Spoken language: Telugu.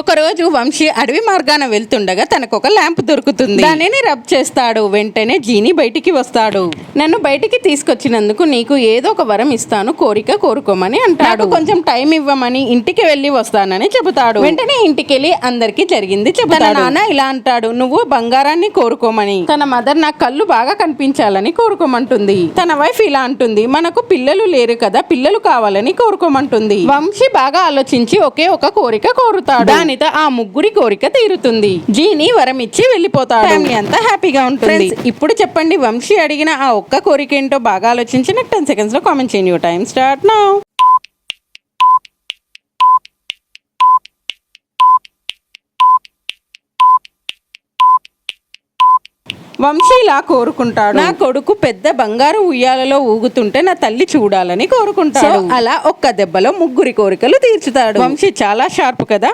ఒకరోజు వంశీ అడవి మార్గాన వెళ్తుండగా తనకు ఒక ల్యాంప్ దొరుకుతుంది. దానిని రబ్ చేస్తాడు. వెంటనే జీని బయటికి వస్తాడు. నన్ను బయటికి తీసుకొచ్చినందుకు నీకు ఏదో ఒక వరం ఇస్తాను. కోరిక కోరుకోమని అంటాడు. కొంచెం టైం ఇవ్వమని ఇంటికి వెళ్ళి వస్తానని చెబుతాడు. వెంటనే ఇంటికి వెళ్ళి అందరికి జరిగింది చెబుతాడు. నాన్న ఇలా అంటాడు. నువ్వు బంగారాన్ని కోరుకోమని. తన మదర్ నా కళ్ళు బాగా కనిపించాలని కోరుకోమంటుంది. తన వైఫ్ ఇలా అంటుంది. మనకు పిల్లలు లేరు కదా పిల్లలు కావాలని కోరుకోమంటుంది. వంశీ బాగా ఆలోచించి ఒకే ఒక కోరిక కోరుతాడు. దానితో ఆ ముగ్గురి కోరిక తీరుతుంది. జీని వరం ఇచ్చి వెళ్ళిపోతాడు. ఫ్యామిలీ అంతా హ్యాపీగా ఉంటుంది. ఇప్పుడు చెప్పండి వంశీ అడిగిన ఆ ఒక్క కోరిక ఏంటో బాగా ఆలోచించి నాకు టెన్ సెకండ్స్లో కామెంట్ చేయండి. టైం స్టార్ట్ నౌ వంశీ ఇలా కోరుకుంటాడు. నా కొడుకు పెద్ద బంగారు ఉయ్యాలలో ఊగుతుంటే నా తల్లి చూడాలని కోరుకుంటాడు. అలా ఒక్క దెబ్బలో ముగ్గురి కోరికలు తీర్చుతాడు. వంశీ చాలా షార్ప్ కదా?